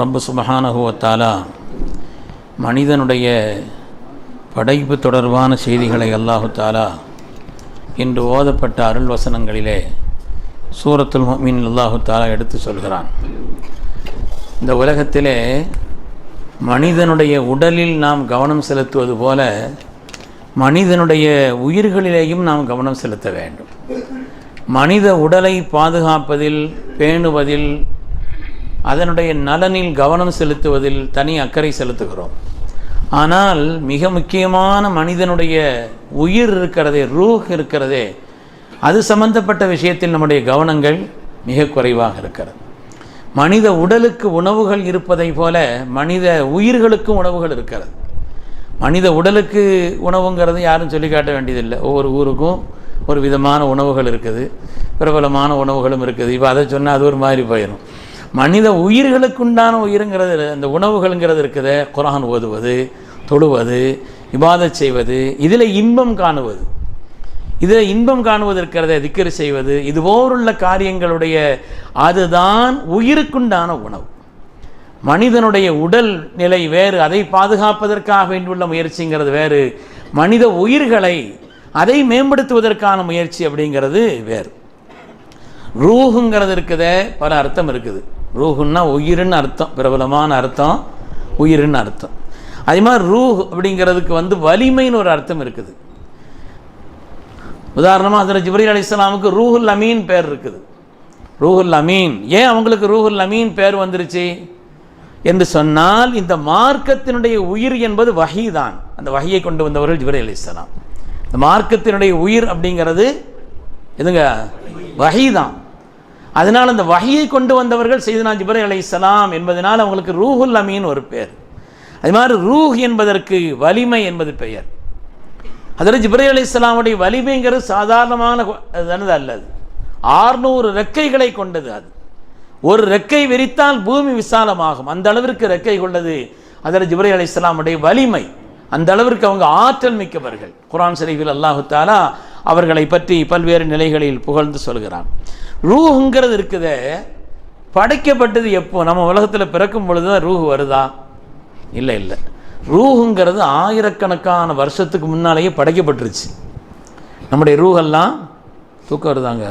ரப்பு சுபஹானகுவத்தாலா மனிதனுடைய படைப்பு தொடர்பான செய்திகளை அல்லாஹு தாலா இன்று ஓதப்பட்ட அருள் வசனங்களிலே சூரத்துல் மீன் அல்லாஹு தாலா எடுத்து சொல்கிறான். இந்த உலகத்திலே மனிதனுடைய உடலில் நாம் கவனம் செலுத்துவது போல மனிதனுடைய உயிர்களிலேயும் நாம் கவனம் செலுத்த வேண்டும். மனித உடலை பாதுகாப்பதில் பேணுவதில் அதனுடைய நலனில் கவனம் செலுத்துவதில் தனி அக்கறை செலுத்துகிறோம். ஆனால் மிக முக்கியமான மனிதனுடைய உயிர் இருக்கிறதே ரூஹ் இருக்கிறதே அது சம்பந்தப்பட்ட விஷயத்தில் நம்முடைய கவனங்கள் மிக குறைவாக இருக்கிறது. மனித உடலுக்கு உணவுகள் இருப்பதை போல மனித உயிர்களுக்கும் உணவுகள் இருக்கிறது. மனித உடலுக்கு உணவுங்கிறது யாரும் சொல்லி காட்ட வேண்டியதில்லை. ஒவ்வொரு ஊருக்கும் ஒரு விதமான உணவுகள் இருக்குது. பிரபலமான உணவுகளும் இருக்குது. இப்போ அதை சொன்னால் அது ஒரு மாதிரி போயிடும் மனித உயிர்களுக்குண்டான உயிருங்கிறது அந்த உணவுகள்ங்கிறது இருக்குது. குரான் ஓதுவது தொழுவது இபாதத் செய்வது இதில் இன்பம் காணுவது. இதில் இன்பம் காணுவது இருக்கிறத திக்கர் செய்வது இதுபோருள்ள காரியங்களுடைய அதுதான் உயிருக்குண்டான உணவு. மனிதனுடைய உடல் நிலை வேறு அதை பாதுகாப்பதற்காக வேண்டியுள்ள முயற்சிங்கிறது வேறு. மனித உயிர்களை அதை மேம்படுத்துவதற்கான முயற்சி அப்படிங்கிறது வேறு. ரூஹுங்கிறது இருக்குதே பல அர்த்தம் இருக்குது. ரூஹுன்னா உயிருன்னு அர்த்தம் பிரபலமான அர்த்தம் உயிர்னு அர்த்தம். அதே மாதிரி ரூஹ் அப்படிங்கிறதுக்கு வந்து வலிமைன்னு ஒரு அர்த்தம் இருக்குது. உதாரணமாக அதில் ஜிப்ரீல் அலி இஸ்லாமுக்கு ரூஹுல் அமீன் பேர் இருக்குது. ரூஹுல் அமீன். ஏன் அவங்களுக்கு ரூஹுல் அமீன் பேர் வந்துருச்சு? என்று சொன்னால் இந்த மார்க்கத்தினுடைய உயிர் என்பது வகை தான். அந்த வகையை கொண்டு வந்தவர்கள் ஜிப்ரீல் அலி இஸ்லாம் இந்த மார்க்கத்தினுடைய உயிர் அப்படிங்கிறது எதுங்க? வகை தான். அதனால் அந்த வகையை கொண்டு வந்தவர்கள் செய்தனா ஜிபர் அலை இஸ்லாம் என்பதனால் அவங்களுக்கு ரூஹுல் அமீன் ஒரு பேர். அது மாதிரி ரூஹ் என்பதற்கு வலிமை என்பது பெயர். அதில் ஜிப்ரே அலி இஸ்லாமுடைய வலிமைங்கிறது சாதாரணமான தானது அல்லது ஆறுநூறு ரெக்கைகளை கொண்டது அது. ஒரு ரெக்கை விரித்தால் பூமி விசாலமாகும். அந்த அளவிற்கு ரெக்கை கொண்டது அதில் ஜிப்ரே அலி இஸ்லாமுடைய வலிமை. அந்த அளவிற்கு அவங்க ஆற்றல் மிக்கவர்கள். குரான் ஷரீஃபில் அல்லாஹு தாலா அவர்களை பற்றி பல்வேறு நிலைகளில் புகழ்ந்து சொல்கிறான். ரூஹுங்கிறது இருக்குதே. படைக்கப்பட்டது எப்போ? நம்ம உலகத்தில் பிறக்கும் பொழுது தான் ரூஹ் வருதா? இல்லை இல்லை. ரூஹுங்கிறது ஆயிரக்கணக்கான வருஷத்துக்கு முன்னாலேயே படைக்கப்பட்டுருச்சு. நம்முடைய ரூஹெல்லாம் தூக்கம் வருதாங்க?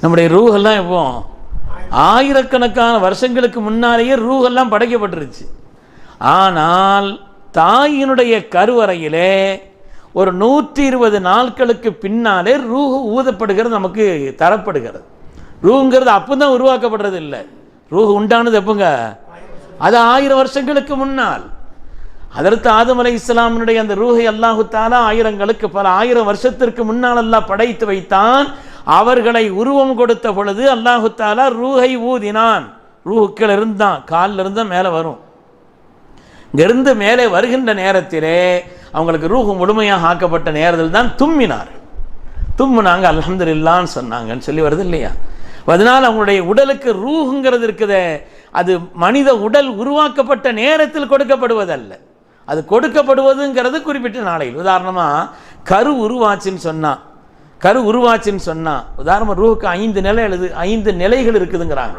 நம்முடைய ரூஹெல்லாம் எப்போ? ஆயிரக்கணக்கான வருஷங்களுக்கு முன்னாலேயே ரூஹெல்லாம் படைக்கப்பட்டுருச்சு. ஆனால் தாயினுடைய கருவறையிலே ஒரு நூற்றி இருபது நாட்களுக்கு பின்னாலே ரூஹு ஊதப்படுகிறது நமக்கு தரப்படுகிறது. ரூங்கிறது அப்போ தான் உருவாக்கப்படுறது இல்லை. ரூஹு உண்டானது எப்போங்க? அது ஆயிரம் வருஷங்களுக்கு முன்னால். அதற்கு ஆதம் அலை இஸ்லாமினுடைய அந்த ரூஹை அல்லாஹு தாலா ஆயிரங்களுக்கு பல ஆயிரம் வருஷத்திற்கு முன்னால் அல்லாஹ் படைத்து வைத்தான். அவர்களை உருவம் கொடுத்த பொழுது அல்லாஹு தாலா ரூஹை ஊதினான். ரூஹுக்கள் இருந்தான் காலில் இருந்தால் மேலே வரும். இங்கிருந்து மேலே வருகின்ற நேரத்திலே அவங்களுக்கு ரூஹு முழுமையாக ஆக்கப்பட்ட நேரத்தில் தான் தும்மினார். தும்முனாங்க அலமதுல்லான்னு சொன்னாங்கன்னு சொல்லி வருது இல்லையா? அதனால் அவங்களுடைய உடலுக்கு ரூஹுங்கிறது இருக்குதே அது மனித உடல் உருவாக்கப்பட்ட நேரத்தில் கொடுக்கப்படுவதல்ல. அது கொடுக்கப்படுவதுங்கிறது குறிப்பிட்ட நாளையில். உதாரணமாக கரு உருவாச்சுன்னு சொன்னால் கரு உருவாச்சுன்னு சொன்னால் உதாரணமாக ரூஹுக்கு ஐந்து நிலை எழுது ஐந்து நிலைகள் இருக்குதுங்கிறாங்க.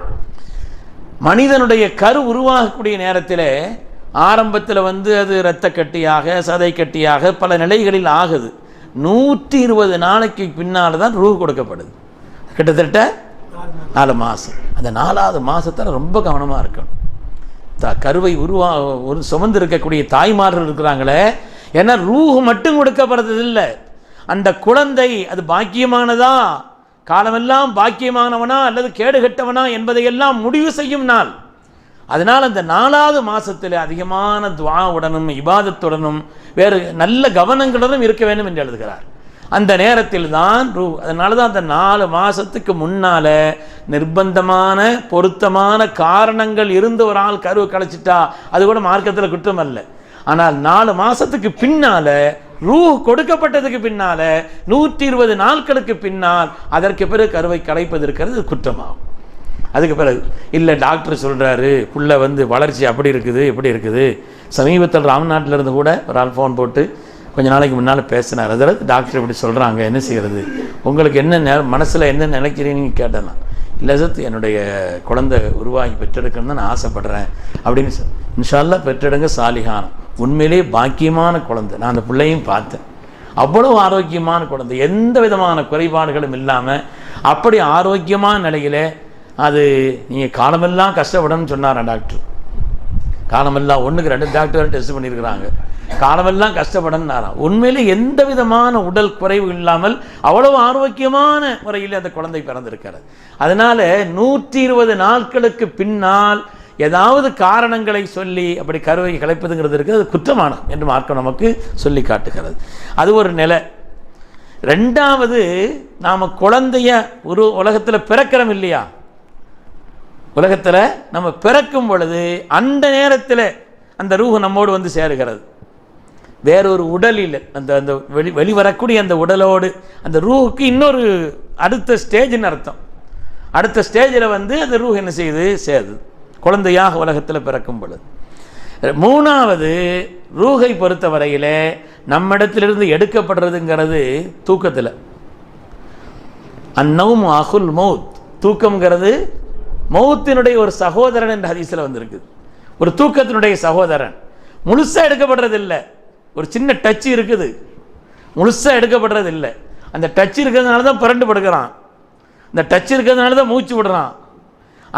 மனிதனுடைய கரு உருவாகக்கூடிய நேரத்தில் ஆரம்பத்தில் வந்து அது இரத்த கட்டியாக சதை கட்டியாக பல நிலைகளில் ஆகுது. நூற்றி இருபது நாளைக்கு பின்னால் தான் ரூ கொடுக்கப்படுது. கிட்டத்தட்ட நாலு மாதம் அந்த நாலாவது மாதத்தில் ரொம்ப கவனமாக இருக்கணும். த கருவை உருவா ஒரு சுமந்து இருக்கக்கூடிய தாய்மார்கள் இருக்கிறாங்களே ஏன்னா ரூஹு மட்டும் கொடுக்கப்படுறது இல்லை அந்த குழந்தை அது பாக்கியமானதா? காலமெல்லாம் பாக்கியமானவனா அல்லது கேடுகட்டவனா என்பதையெல்லாம் முடிவு செய்யும் நாள். அதனால் அந்த நாலாவது மாதத்தில் அதிகமான துவாவுடனும் இபாதத்துடனும் வேறு நல்ல கவனங்களுடனும் இருக்க வேண்டும் என்று எழுதுகிறார். அந்த நேரத்தில் தான் ரூ அதனால தான் அந்த நாலு மாதத்துக்கு முன்னால் நிர்பந்தமான பொருத்தமான காரணங்கள் இருந்து ஒரு ஆள் கருவை கழிச்சிட்டா அது கூட மார்க்கத்தில் குற்றம் அல்ல ஆனால் நாலு மாதத்துக்கு பின்னால் ரூ கொடுக்கப்பட்டதுக்கு பின்னால் நூற்றி இருபது நாட்களுக்கு பின்னால் அதற்கு பிறகு கருவை கலைப்பது இருக்கிறது குற்றமாகும். அதுக்கு பிறகு இல்லை டாக்டர் சொல்கிறாரு புள்ள வந்து வளர்ச்சி அப்படி இருக்குது இப்படி இருக்குது. சமீபத்தில் ராம்நாட்டில் இருந்து கூட ஒரு ஆள் ஃபோன் போட்டு கொஞ்ச நாளைக்கு முன்னால் பேசினார். அதில் டாக்டர் இப்படி சொல்கிறாங்க என்ன செய்கிறது உங்களுக்கு என்ன நெ மனசில் என்ன நினைக்கிறீங்கன்னு கேட்டேன் இல்லை லசத் என்னுடைய குழந்தை உருவாகி பெற்றெடுக்கணும்னு நான் ஆசைப்படுறேன். அப்படின்னு சொ- இன்ஷால்லா பெற்றெடுங்க சாலிகானம் உண்மையிலேயே பாக்கியமான குழந்தை. நான் அந்த பிள்ளையும் பார்த்தேன். அவ்வளவு ஆரோக்கியமான குழந்தை. எந்த விதமான குறைபாடுகளும் இல்லாமல் அப்படி ஆரோக்கியமான நிலையிலே அது நீங்கள் காலமெல்லாம் கஷ்டப்படணும்னு சொன்னாரா டாக்டர் காலமெல்லாம் ஒன்றுக்கு ரெண்டு டாக்டர் டெஸ்ட் பண்ணியிருக்கிறாங்க. காலமெல்லாம் கஷ்டப்படணும்னாராம். உண்மையிலே எந்த விதமான உடல் குறைவு இல்லாமல் அவ்வளவு ஆரோக்கியமான முறையில் அந்த குழந்தை பிறந்திருக்கிறது. அதனால் நூற்றி இருபது நாட்களுக்கு பின்னால் ஏதாவது காரணங்களை சொல்லி அப்படி கருவை கலைப்பதுங்கிறது இருக்குது. அது குற்றமானம் என்று மார்க்கம் நமக்கு சொல்லி காட்டுகிறது. அது ஒரு நிலை. ரெண்டாவது நாம் குழந்தைய ஒரு உலகத்தில் பிறக்கிறோம் இல்லையா? உலகத்தில் நம்ம பிறக்கும் பொழுது அந்த நேரத்தில் அந்த ரூஹு நம்மோடு வந்து சேருகிறது. வேறொரு உடலில் அந்த அந்த வெளி வெளிவரக்கூடிய அந்த உடலோடு அந்த ரூஹுக்கு இன்னொரு அடுத்த ஸ்டேஜ்னு அர்த்தம். அடுத்த ஸ்டேஜில் வந்து அந்த ரூஹ் என்ன செய்யுது? சேருது. குழந்தையாக உலகத்தில் பிறக்கும் பொழுது. மூணாவது ரூகை பொறுத்த வரையில் நம்மிடத்திலிருந்து எடுக்கப்படுறதுங்கிறது தூக்கத்தில். அந்நவும் அகுல் மௌத். தூக்கம்ங்கிறது மௌத்தினுடைய ஒரு சகோதரன் என்ற ஹதீஸில் வந்திருக்குது. ஒரு தூக்கத்தினுடைய சகோதரன். முழுசாக எடுக்கப்படுறது இல்லை ஒரு சின்ன டச் இருக்குது. முழுசாக எடுக்கப்படுறது இல்லை அந்த டச் இருக்கிறதுனால தான் புரண்டு படுக்கிறான். இந்த டச் இருக்கிறதுனால தான் மூச்சு விடுறான்.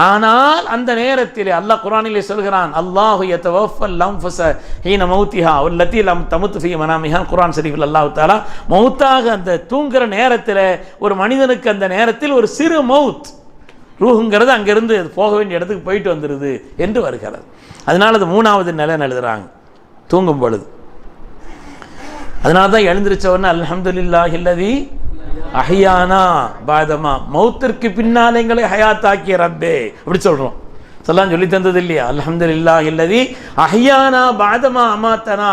ஆனால் அந்த நேரத்தில் அல்லாஹ் குரானிலே சொல்கிறான் அல்லாஹு யத்தவஃபல் லம்ஃபஸ ஹீன மௌத்திஹா உள்ளத்தி லம் தமுத்து ஃபீ குரான் ஷரீஃபில் அல்லாஹ் தாலா மௌத்தாக அந்த தூங்குற நேரத்தில் ஒரு மனிதனுக்கு அந்த நேரத்தில் ஒரு சிறு மவுத் ரூஹுங்கிறது அங்கேருந்து அது போக வேண்டிய இடத்துக்கு போயிட்டு வந்துடுது என்று வருகிறது. அதனால அது மூணாவது நிலைன்னு எழுதுறாங்க. தூங்கும் பொழுது. அதனால தான் எழுந்திருச்ச உடனே அல்ஹம்துலில்லாஹ் இல்லதி அஹியானா பாதமா. மௌத்திற்கு பின்னால் எங்களை ஹயாத்தாக்கிய ரப்பே. அப்படி சொல்றோம். சொல்லாம் சொல்லி தந்தது இல்லையா அலமதுல்லா இல்லதி அஹியானா பாதமா அமாத்தனா.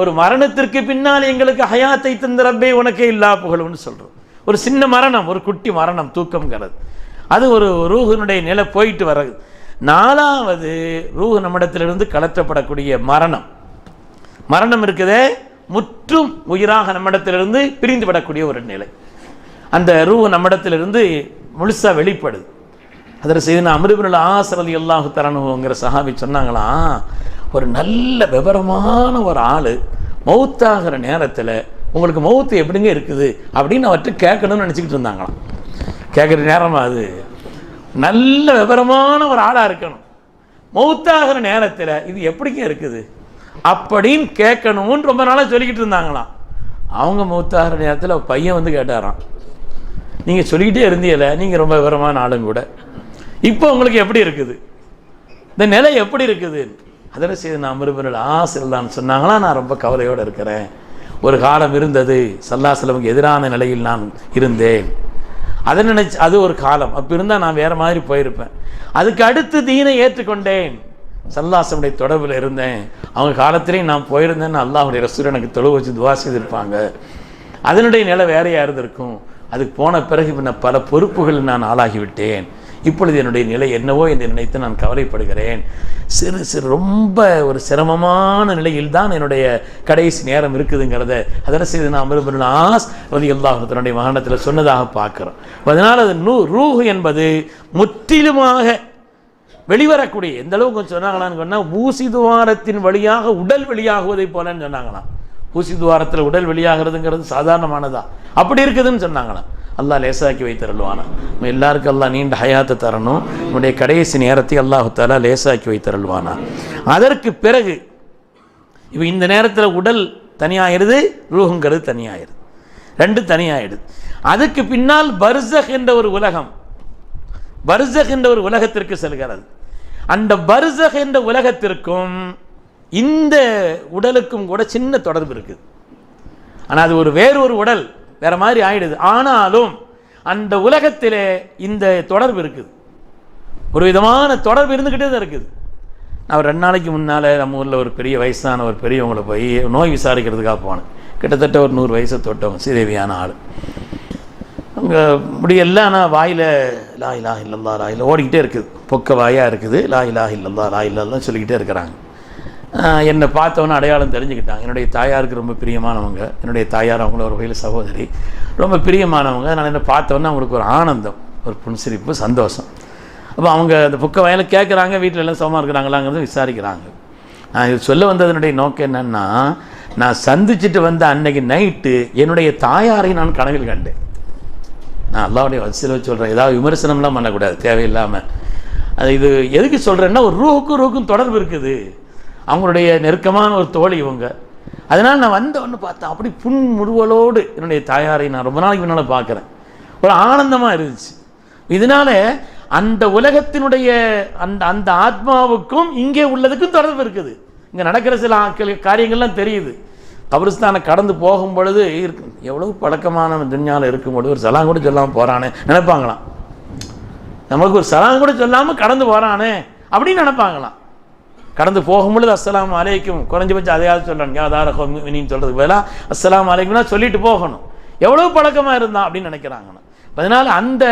ஒரு மரணத்திற்கு பின்னால் எங்களுக்கு ஹயாத்தை தந்த ரப்பே உனக்கே இல்லா புகழும்னு சொல்றோம். ஒரு சின்ன மரணம் ஒரு குட்டி மரணம் தூக்கம்ங்கிறது. அது ஒரு ரூஹினுடைய நிலை போயிட்டு வர்றது. நாலாவது ரூஹ் நம்மிடத்திலிருந்து கலற்றப்படக்கூடிய மரணம். மரணம் இருக்குதே முற்றும் உயிராக நம்மிடத்திலிருந்து பிரிந்து விடக்கூடிய ஒரு நிலை. அந்த ரூ நம்மிடத்திலிருந்து முழுசாக வெளிப்படுது. அதில் செய்து அமிர்பின் ஆசரதி அல்லாஹு தரணுங்கிற சஹாபி சொன்னாங்களாம் ஒரு நல்ல விவரமான ஒரு ஆள் மௌத்தாகிற நேரத்தில் உங்களுக்கு மௌத்து எப்படிங்க இருக்குது? அப்படின்னு அவர்கிட்ட கேட்கணும்னு நினச்சிக்கிட்டு இருந்தாங்களாம். கேட்குற நேரமா அது? நல்ல விவரமான ஒரு ஆளாக இருக்கணும். மௌத்தாகிற நேரத்தில் இது எப்படிங்க இருக்குது? அப்படின்னு கேட்கணும்னு ரொம்ப நாளாக சொல்லிக்கிட்டு இருந்தாங்களாம். அவங்க மௌத்தாகிற நேரத்தில் பையன் வந்து கேட்டாராம். நீங்கள் சொல்லிக்கிட்டே இருந்தீங்கல்ல நீங்கள் ரொம்ப விவரமான ஆளும் கூட. இப்போ உங்களுக்கு எப்படி இருக்குது? இந்த நிலை எப்படி இருக்குது? அதில் செய்து நான் அமிர்பர்கள் ஆசிரியர்தான் சொன்னாங்களா? நான் ரொம்ப கவலையோடு இருக்கிறேன். ஒரு காலம் இருந்தது. சல்லாசலமுக்கு எதிரான நிலையில் நான் இருந்தேன். அதை நினைச்சு அது ஒரு காலம். அப்போ இருந்தால் நான் வேறு மாதிரி போயிருப்பேன். அதுக்கு அடுத்து தீனை ஏற்றுக்கொண்டேன். சல்லாசனுடைய தொடர்பில் இருந்தேன். அவங்க காலத்திலேயும் நான் போயிருந்தேன்னு அல்லாஹுடைய ரசூல் எனக்கு தொழு வச்சு துவா செய்திருப்பாங்க. அதனுடைய நிலை வேறையாக இருந்திருக்கும் அதுக்கு போன பிறகு நான் பல பொறுப்புகள் நான் ஆளாகிவிட்டேன். இப்பொழுது என்னுடைய நிலை என்னவோ என்று நினைத்து நான் கவலைப்படுகிறேன். சிறு சிறு ரொம்ப ஒரு சிரமமான நிலையில் தான் என்னுடைய கடைசி நேரம் இருக்குதுங்கிறத அதில் செய்து நான் அமிர்பன் ஆஸ் ரதி அல்லாஹத்தினுடைய மகனத்தில் சொன்னதாக பார்க்குறோம். அதனால் அது நூ ரூஹ் என்பது முற்றிலுமாக வெளிவரக்கூடிய எந்த அளவுக்கு சொன்னாங்களான்னு சொன்னால் ஊசி துவாரத்தின் வழியாக உடல் வெளியாகுவதை போலன்னு சொன்னாங்களாம். ஊசி துவாரத்தில் உடல் வெளியாகிறதுங்கிறது சாதாரணமானதா? அப்படி இருக்குதுன்னு சொன்னாங்களாம். அல்லா லேசாக்கி வைத்தருள்வானா? நம்ம எல்லாருக்கும் அல்லாஹ் நீண்ட ஹயாத்தை தரணும். நம்முடைய கடைசி நேரத்தை அல்லாஹுத்தாலா லேசாக்கி வைத்தருள்வானா? அதற்கு பிறகு இப்போ இந்த நேரத்தில் உடல் தனியாகிடுது ரூஹுங்கிறது தனியாகிடுது ரெண்டு தனியாகிடுது அதுக்கு பின்னால் பர்சக் என்ற ஒரு உலகம் பர்சக் என்ற ஒரு உலகத்திற்கு செல்கிறது. அந்த பர்சக் என்ற உலகத்திற்கும் இந்த உடலுக்கும் கூட சின்ன தொடர்பு இருக்குது. ஆனால் அது ஒரு வேறு ஒரு உடல். வேற மாதிரி ஆயிடுது. ஆனாலும் அந்த உலகத்திலே இந்த தொடர்பு இருக்குது. ஒரு விதமான தொடர்பு இருந்துக்கிட்டே தான் இருக்குது. நான் ஒரு ரெண்டு நாளைக்கு முன்னால் நம்ம ஊரில் ஒரு பெரிய வயசான ஒரு பெரியவங்களை போய் நோய் விசாரிக்கிறதுக்காக போனேன். கிட்டத்தட்ட ஒரு நூறு வயசை தொட்டவங்க சிதேவியான ஆள். அவங்க முடியெல்லாம் ஆனால் வாயில் லா இலா இல்லல்லா லா இல்லை ஓடிக்கிட்டே இருக்குது. பொக்க வாயாக இருக்குது. லா இலா இல்லல்லா லா இல்லல்லாம் சொல்லிக்கிட்டே இருக்கிறாங்க. என்னை பார்த்தவொன்னே அடையாளம் தெரிஞ்சுக்கிட்டாங்க. என்னுடைய தாயாருக்கு ரொம்ப பிரியமானவங்க. என்னுடைய தாயார் அவங்கள ஒரு வகையில் சகோதரி. ரொம்ப பிரியமானவங்க. நான் என்னை பார்த்தவொன்னே அவங்களுக்கு ஒரு ஆனந்தம் ஒரு புன்சிரிப்பு சந்தோஷம். அப்போ அவங்க அந்த புக்க வயலில் கேட்குறாங்க வீட்டில் எல்லாம் சுகமாக இருக்கிறாங்களாங்கிறது விசாரிக்கிறாங்க. நான் இது சொல்ல வந்ததனுடைய நோக்கம் என்னென்னா நான் சந்திச்சுட்டு வந்த அன்னைக்கு நைட்டு என்னுடைய தாயாரை நான் கனவில் கண்டேன். நான் அல்லாவுடைய வசதியில் சொல்கிறேன் ஏதாவது விமர்சனம்லாம் பண்ணக்கூடாது தேவையில்லாமல் அது இது எதுக்கு சொல்கிறேன்னா ஒரு ரூஹுக்கும் ரூஹுக்கும் தொடர்பு இருக்குது. அவங்களுடைய நெருக்கமான ஒரு தோழி இவங்க. அதனால் நான் வந்த ஒன்று பார்த்தேன் அப்படி புன் முறுவலோடு என்னுடைய தாயாரை நான் ரொம்ப நாளைக்கு முன்னால் பார்க்குறேன். ஒரு ஆனந்தமாக இருந்துச்சு. இதனால அந்த உலகத்தினுடைய அந்த அந்த ஆத்மாவுக்கும் இங்கே உள்ளதுக்கும் தொடர்பு இருக்குது. இங்கே நடக்கிற சில ஆட்கள் காரியங்கள்லாம் தெரியுது. கபிரிஸ்தானை கடந்து போகும் பொழுது இருக்கு எவ்வளோ பழக்கமான துன்யாவில் இருக்கும் பொழுது ஒரு சலாம் கூட சொல்லாமல் போகிறானே நினைப்பாங்களாம். நமக்கு ஒரு சலாம் கூட சொல்லாமல் கடந்து போகிறானே அப்படின்னு நினைப்பாங்களாம். கடந்து போகும்பொழுது அஸ்லாம் அலைக்கும். குறைஞ்சபட்சம் அதையாவது சொல்கிறாங்க யாதார ஹோமினின்னு சொல்கிறதுக்கு பதிலாக அஸ்லாம் அலைக்கும்னா சொல்லிட்டு போகணும். எவ்வளோ பழக்கமாக இருந்தான் அப்படின்னு நினைக்கிறாங்க அதனால் அந்த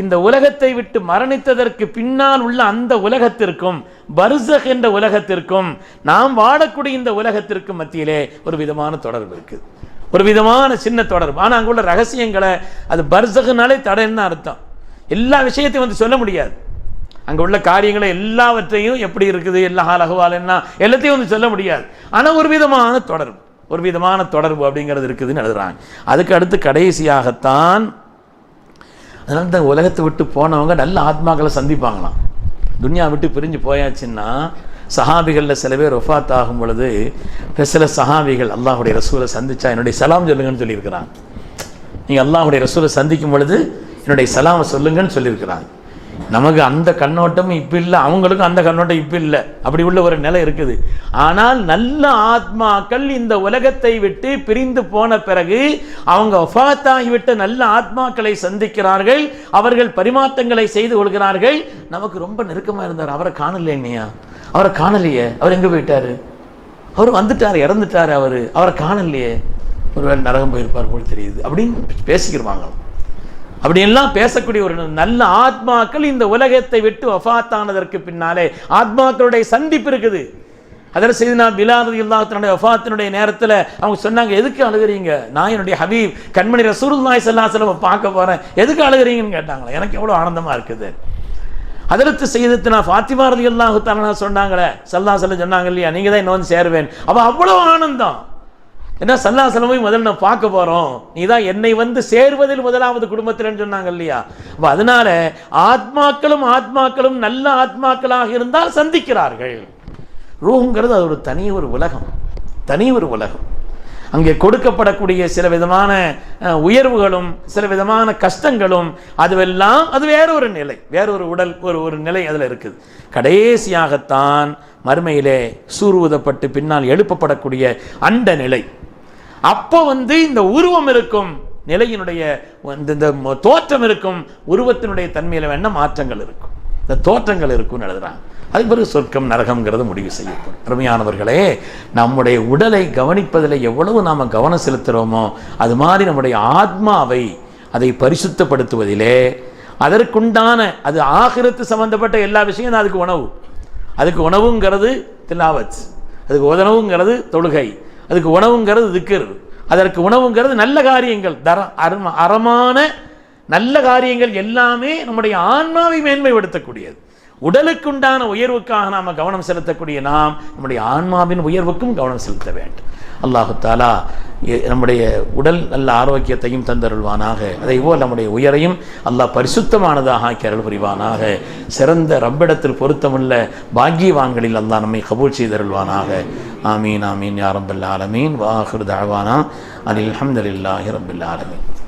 இந்த உலகத்தை விட்டு மரணித்ததற்கு பின்னால் உள்ள அந்த உலகத்திற்கும் பர்சக் என்ற உலகத்திற்கும் நாம் வாழக்கூடிய இந்த உலகத்திற்கும் மத்தியிலே ஒரு விதமான தொடர்பு இருக்குது ஒரு விதமான சின்ன தொடர்பு. ஆனால் அங்குள்ள ரகசியங்களை அது பர்சகுனாலே தடைன்னு அர்த்தம். எல்லா விஷயத்தையும் வந்து சொல்ல முடியாது. அங்கே உள்ள காரியங்களை எல்லாவற்றையும் எப்படி இருக்குது எல்லா அழகுவால் என்ன எல்லாத்தையும் வந்து சொல்ல முடியாது. ஆனால் ஒரு விதமான தொடர்பு ஒரு விதமான தொடர்பு அப்படிங்கிறது இருக்குதுன்னு எழுதுறாங்க. அதுக்கு அடுத்து கடைசியாகத்தான் அதனால் இந்த உலகத்தை விட்டு போனவங்க நல்ல ஆத்மாக்களை சந்திப்பாங்களாம். துன்யா விட்டு பிரிஞ்சு போயாச்சுன்னா சஹாபிகளில் சில பேர் ஒஃபாத் ஆகும் பொழுது சில சஹாபிகள் அல்லாஹுடைய ரசூலை சந்தித்தா என்னுடைய சலாம் சொல்லுங்கன்னு சொல்லியிருக்கிறாங்க. நீங்கள் அல்லாஹுடைய ரசூலை சந்திக்கும் பொழுது என்னுடைய சலாமை சொல்லுங்கன்னு சொல்லியிருக்கிறாங்க. நமக்கு அந்த கண்ணோட்டமும் இப்போ இல்லை அவங்களுக்கும் அந்த கண்ணோட்டம் இப்போ இல்லை. அப்படி உள்ள ஒரு நிலை இருக்குது. ஆனால் நல்ல ஆத்மாக்கள் இந்த உலகத்தை விட்டு பிரிந்து போன பிறகு அவங்க ஒஃபாத்தாகிவிட்ட நல்ல ஆத்மாக்களை சந்திக்கிறார்கள் அவர்கள் பரிமாற்றங்களை செய்து கொள்கிறார்கள். நமக்கு ரொம்ப நெருக்கமாக இருந்தார். அவரை காணலையே இல்லையா அவரை காணலையே? அவர் எங்கே போயிட்டார்? அவர் வந்துட்டார் இறந்துட்டார் அவர். அவரை காணலையே? ஒருவேளை நரகம் போயிருப்பார் போல் தெரியுது. அப்படின்னு பேசிக்கிருவாங்க அப்படியெல்லாம் பேசக்கூடிய ஒரு நல்ல ஆத்மாக்கள் இந்த உலகத்தை விட்டு வஃபாத்தானதற்கு பின்னாலே ஆத்மாக்களுடைய சந்திப்பு இருக்குது. அதில் செய்தினா பிலாரதி இல்லாத்தினுடைய வஃபாத்தினுடைய நேரத்தில் அவங்க சொன்னாங்க எதுக்கு அழுகுறீங்க? நான் என்னுடைய ஹபீப் கண்மணி ரசூலுல்லாஹி செல்லாசலம் பார்க்க போகிறேன் எதுக்கு அழுகுறீங்கன்னு கேட்டாங்களே. எனக்கு எவ்வளோ ஆனந்தமாக இருக்குது. அதற்கு செய்தத்து ஃபாத்திமா ரதி அல்லாஹு சொன்னாங்களே சல்லா சொல்ல சொன்னாங்க இல்லையா? நீங்கள் தான் இன்னும் வந்து சேருவேன். அவள் அவ்வளோ ஆனந்தம். என்ன சல்லா முதல்ல நான் பார்க்க போகிறோம் நீ தான் என்னை வந்து சேர்வதில் முதலாவது குடும்பத்தில்னு சொன்னாங்க இல்லையா? அப்போ அதனால ஆத்மாக்களும் ஆத்மாக்களும் நல்ல ஆத்மாக்களாக இருந்தால் சந்திக்கிறார்கள். ரூஹுங்கிறது அது ஒரு தனி ஒரு உலகம். தனி ஒரு உலகம். அங்கே கொடுக்கப்படக்கூடிய சில விதமான உயர்வுகளும் சில விதமான கஷ்டங்களும் அதுவெல்லாம் அது வேற ஒரு நிலை. வேற ஒரு உடல் ஒரு ஒரு நிலை அதில் இருக்குது. கடைசியாகத்தான் மறுமையிலே சூருவதப்பட்டு பின்னால் எழுப்பப்படக்கூடிய அண்ட நிலை. அப்போ வந்து இந்த உருவம் இருக்கும். நிலையினுடைய இந்த இந்த தோற்றம் இருக்கும். உருவத்தினுடைய தன்மையில் வேணா மாற்றங்கள் இருக்கும். இந்த தோற்றங்கள் இருக்கும்னு எழுதுறாங்க. அதுக்கு பிறகு சொர்க்கம் நரகம்ங்கிறது முடிவு செய்யப்படும். அருமையானவர்களே நம்முடைய உடலை கவனிப்பதில் எவ்வளவு நாம் கவனம் செலுத்துகிறோமோ அது மாதிரி நம்முடைய ஆத்மாவை அதை பரிசுத்தப்படுத்துவதிலே அதற்குண்டான அது ஆகிரத்து சம்பந்தப்பட்ட எல்லா விஷயம் அதுக்கு உணவு. அதுக்கு உணவுங்கிறது திலாவத். அதுக்கு உணவுங்கிறது தொழுகை. அதுக்கு உணவுங்கிறது திக்கர். அதற்கு உணவுங்கிறது நல்ல காரியங்கள். தர அரும அறமான நல்ல காரியங்கள் எல்லாமே நம்முடைய ஆன்மாவை மேன்மைப்படுத்தக்கூடியது. உடலுக்குண்டான உயர்வுக்காக நாம் கவனம் செலுத்தக்கூடிய நாம் நம்முடைய ஆன்மாவின் உயர்வுக்கும் கவனம் செலுத்த வேண்டும். அல்லாஹு தாலா எ- நம்முடைய உடல் நல்ல ஆரோக்கியத்தையும் தந்தருள்வானாக. அதே போல் நம்முடைய உயரையும் அல்லாஹ் பரிசுத்தமானதாக ஆக்கி அருள் புரிவானாக சிறந்த ரப்பிடத்தில் பொருத்தமுள்ள பாக்கியவான்களில் அல்லாஹ் நம்மை கபூல் செய்தருள்வானாக. ஆமீன் ஆமீன் யா ஆலமீன். வாஹிர் அலில் அனில் அல்ஹம்துலில்லாஹி ரப்பில் ஆலமீன்.